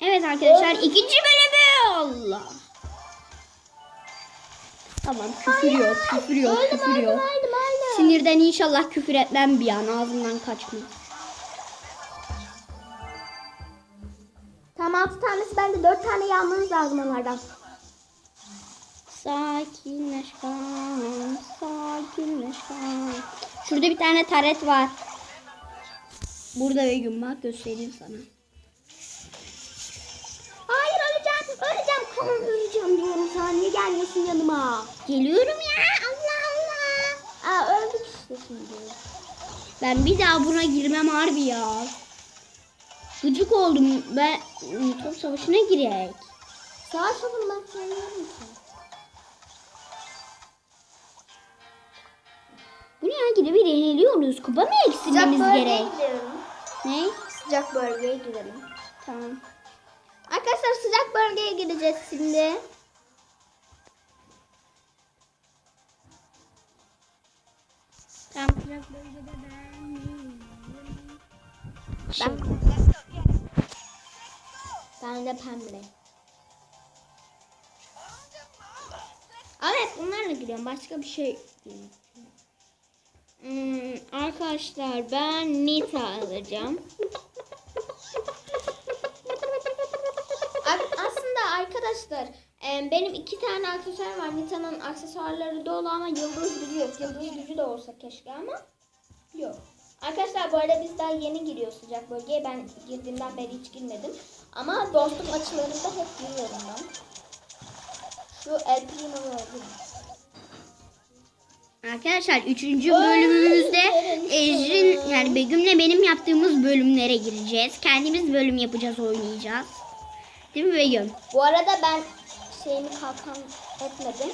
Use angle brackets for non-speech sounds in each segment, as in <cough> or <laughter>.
Evet arkadaşlar ikinci bölümü Allah. Tamam küfür yok küfür yok küfür yok. Sinirden inşallah küfür etmem bir an ağzımdan kaçmaz. Tamam 6 tanesi bende 4 tane yağmanız lazım onlardan. Sakinleş kan, sakinleş kan. Şurada bir tane taret var. Burada Begüm bak göstereyim sana. Kan öleceğim diyorum sana niye gelmiyorsun yanıma? Geliyorum ya Allah Allah. Aa öldük işte şimdi. Ben bir daha buna girmem harbi ya. Gıcık oldum. Ben top savaşına girek. Savaş yapın ben söylüyorum ki. Bu ne ya gidip bir yeniliyoruz. Kupa mı eksilmemiz gerek? gidelim. Ne? Sıcak bölgeye gidelim. Tamam. Arkadaşlar sıcak bölgeye gideceğiz şimdi. Tamam. sıcak bölgede ben Ben, ben de pembe. Evet bunlarla gidiyorum. Başka bir şey. Hmm, arkadaşlar ben Nita alacağım. Arkadaşlar e, benim iki tane aksesuar var. Nita'nın aksesuarları dolu ama yıldız gücü yok. Yıldız gücü de olsa keşke ama yok. Arkadaşlar bu arada biz daha yeni giriyoruz sıcak bölgeye. Ben girdiğimden beri hiç girmedim. Ama dostluk açılarında hep giriyorum ben. Şu El Primo'yu öldüm. Arkadaşlar 3. bölümümüzde Ejrin yani Begüm'le benim yaptığımız bölümlere gireceğiz. Kendimiz bölüm yapacağız, oynayacağız. Değil mi Begüm? Bu arada ben şeyimi kalkan etmedim.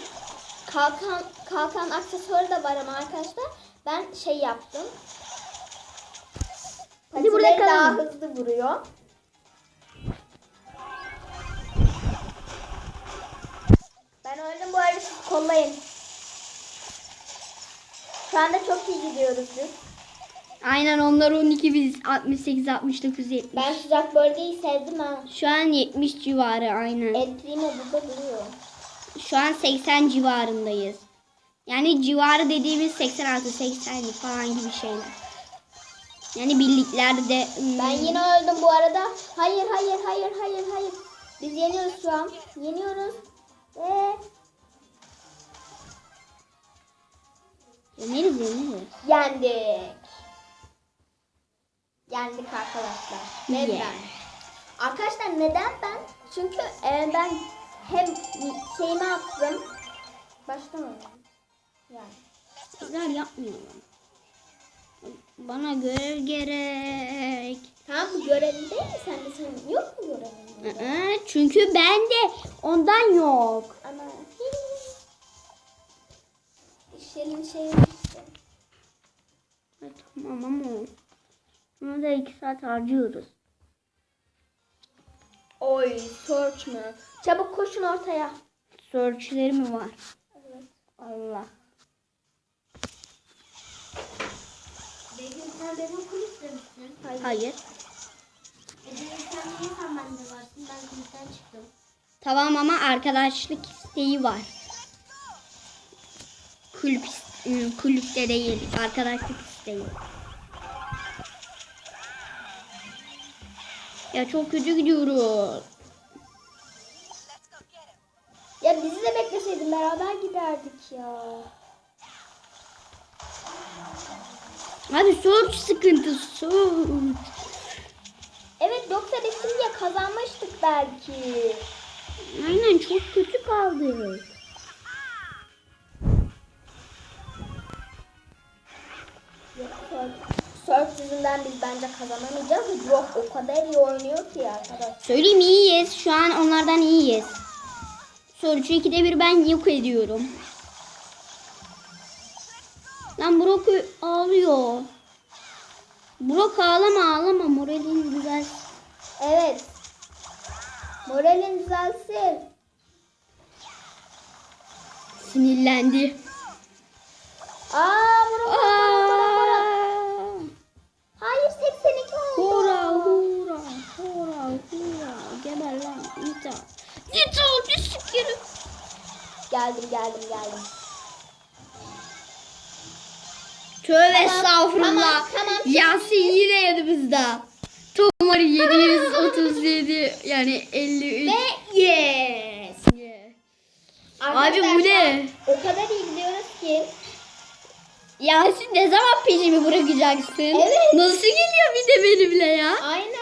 Kalkan kalkan aksesuarı da var ama arkadaşlar ben şey yaptım. Hadi burada Patileri daha kalalım. hızlı vuruyor. Ben öldüm bu arada siz kollayın. Şu anda çok iyi gidiyoruz biz. Aynen onlar 12 biz 68 69 70. Ben sıcak bölgeyi sevdim ha. Şu an 70 civarı aynen. El Primo burada duruyor. Şu an 80 civarındayız. Yani civarı dediğimiz 86 80 falan gibi şeyler. Yani birliklerde hmm, Ben yine öldüm bu arada. Hayır hayır hayır hayır hayır. Biz yeniyoruz şu an. Yeniyoruz. Ve yeneriz yeneriz. yendik. Yendik arkadaşlar. Ve Yeah. ben. Arkadaşlar neden ben? Çünkü e, ben hem şeyimi attım. Oynayayım. Yani. Güzel yapmıyorum. Bana görev gerek. Tamam görevli değil mi? Sen de senin yok mu görevin? Çünkü bende ondan yok. Ama işlerin şeyi işte. Evet, tamam ama bunu da 2 saat harcıyoruz. Oy search mü? Çabuk koşun ortaya. Search'leri mi var? Evet. Allah. Begüm sen benim kulüpte misin? Hayır. Hayır. Begüm sen niye sen bende varsın? Ben kulüpten çıktım. Tamam ama arkadaşlık isteği var. Kulüp is- kulüpte değil, arkadaşlık isteği. Ya çok kötü gidiyoruz. Ya bizi de bekleseydin beraber giderdik ya. Hadi search sıkıntısı. Search. Evet yoksa biz şimdiye kazanmıştık belki. Aynen çok kötü kaldık. Yok Search yüzünden biz bence kazanamayacağız. Yok o kadar iyi oynuyor ki arkadaş. Söyleyeyim iyiyiz. Şu an onlardan iyiyiz. Search'ü ikide bir ben yok ediyorum. Lan Brock ağlıyor. Brock ağlama ağlama moralin güzel. Evet. Moralin düzelsin. Sinirlendi. Aa vurun vurun Git ol bir sikerim. Geldim geldim geldim. Tövbe estağfurullah. tamam, tamam. Yasin yine yanımızda. Tomar 737 yani 53. Ve yes. Yeah. Abi bu ne? O kadar iyi gidiyoruz ki. Yasin ne zaman peşimi bırakacaksın? Evet. Nasıl geliyor bir de benimle ya? Aynen.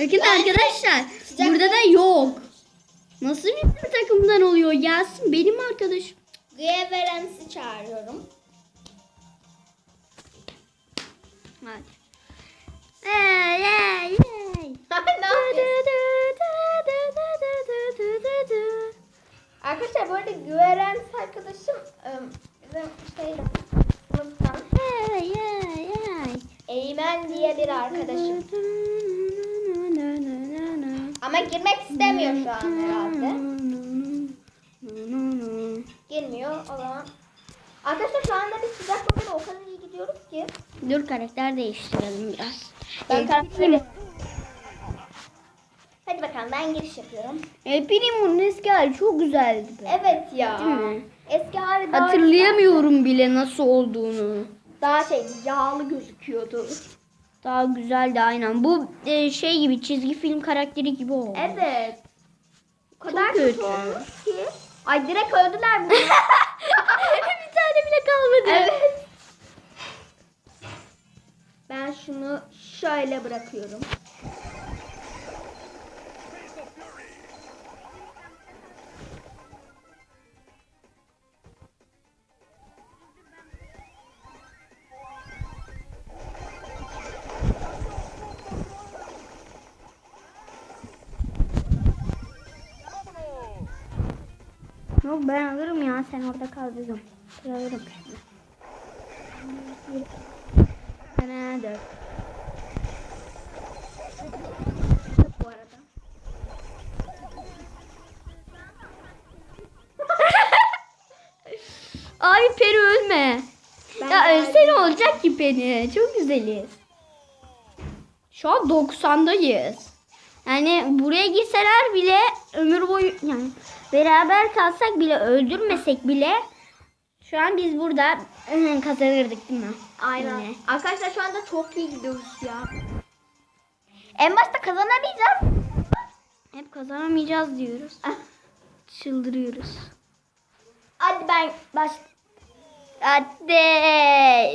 Bakın arkadaşlar burada da yok. Nasıl bir takımdan oluyor Yasin benim arkadaşım. Reverence'i çağırıyorum. Hadi. Hey, hey? Arkadaşlar bu arada Güverens arkadaşım ım, bizim şeyden sınıftan Hey, hey, hey. Eymen diye bir arkadaşım. Ama girmek istemiyor şu an herhalde. Girmiyor o zaman. Arkadaşlar şu anda biz sıcak bakımda o kadar iyi gidiyoruz ki. Dur karakter değiştirelim biraz. Ben El karakteri... Hadi bakalım ben giriş yapıyorum. El Primo'nun eski hali çok güzeldi. be. Evet ya. Değil mi? Eski hali daha Hatırlayamıyorum bile nasıl olduğunu. Daha şey yağlı gözüküyordu. Daha güzeldi aynen. Bu e, şey gibi çizgi film karakteri gibi oldu. Evet. O kadar Çok kötü kötü. olmuş ki. Ay direkt öldüler bunu. <laughs> bir tane bile kalmadı. evet. Ben şunu şöyle bırakıyorum. Ben alırım ya sen orada kal. Ben alırım şimdi. Bu arada. Abi Peri ölme. Ben ya ölse ne olacak ki Peri? Çok güzeliz. Şu an 90'dayız. Yani buraya girseler bile ömür boyu yani beraber kalsak bile öldürmesek bile şu an biz burada kazanırdık değil mi? Aynen. Yine. Arkadaşlar şu anda çok iyi gidiyoruz ya. En başta kazanamayacağız. Hep kazanamayacağız diyoruz. Ah. Çıldırıyoruz. Hadi ben baş Hadi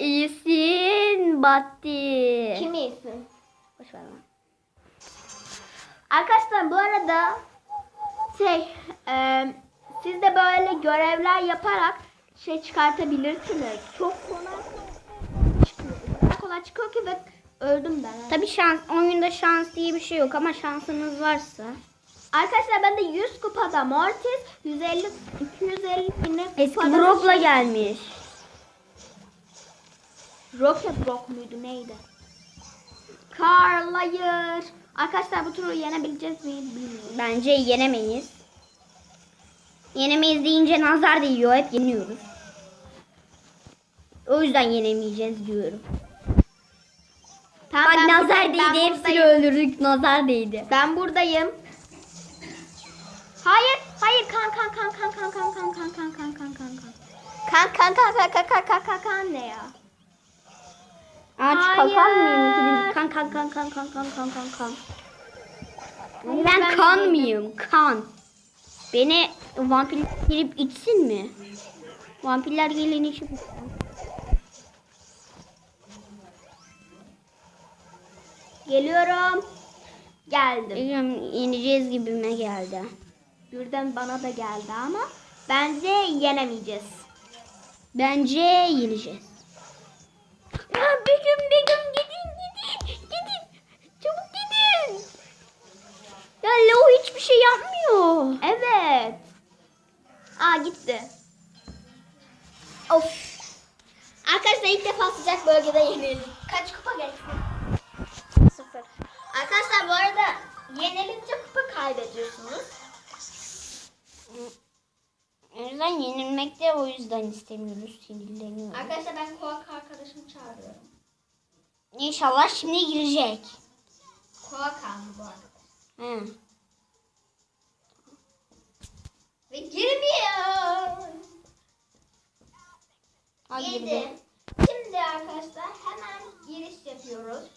iyisin Batti. Kim iyisin? Arkadaşlar bu arada şey e, siz de böyle görevler yaparak şey çıkartabilirsiniz. Çok kolay çıkıyor. Kolay çıkıyor ki ve öldüm ben. Tabii şans, oyunda şans diye bir şey yok ama şansınız varsa. Arkadaşlar ben de 100 kupada Mortis, 150 250 yine Eski kupada Brock'la şey- gelmiş. Rocket Rock muydu neydi? Carl hayır. Arkadaşlar bu turu yenebileceğiz mi bilmiyorum. Bence yenemeyiz. Yenemeyiz deyince nazar değiyor. Hep yeniyoruz. O yüzden yenemeyeceğiz diyorum. Tamam, Bak ben nazar buradayım, değdi. ben Hepsini buradayım. öldürdük. Nazar değdi. Ben buradayım. Hayır, hayır kan kan kan kan kan kan kan kan kan kan kan kan kan. Kan kan kan kan kan kan kan kan kan ne ya? Ağaç kakan mıyım? Kan kan kan kan kan kan kan kan kan. Ben, ben kan mıyım? Kan. Beni vampir girip içsin mi? Vampirler gelin içip Geliyorum. Geldim. Bilmiyorum, yeneceğiz gibime geldi. Birden bana da geldi ama bence yenemeyeceğiz. Bence yeneceğiz. Ya Begüm Begüm gidin gidin gidin. Çabuk gidin. Ya Leo hiçbir şey yapmıyor. Evet. Aa gitti. Of. Arkadaşlar ilk defa sıcak bölgede yenildik. Kaç kupa geçti? Sıfır. Arkadaşlar bu arada yenilince kupa kaybediyorsunuz. O yüzden yenilmek de o yüzden istemiyoruz. Sinirleniyoruz. Arkadaşlar ben Koak arkadaşımı çağırıyorum. İnşallah şimdi girecek. Koak mı bu arada? Hı. Ve girmiyor. Ha, girdi. Girdi. Şimdi arkadaşlar hemen giriş yapıyoruz.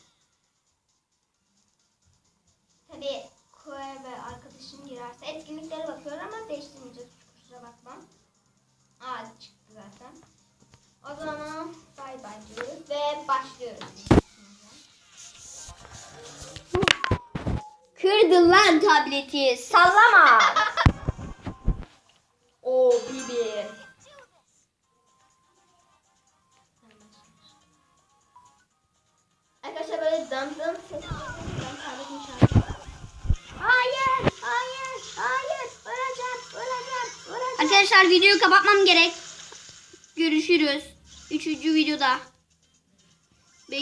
Tabii Koa ve arkadaşım girerse etkinliklere bakıyor ama değiştirmeyeceğiz. Kusura bakma. Aa çıktı zaten. O zaman bay bay diyoruz ve başlıyoruz. Kırdın lan tableti. Sallama. <laughs> o bibi. Arkadaşlar videoyu kapatmam gerek. Görüşürüz. Üçüncü videoda.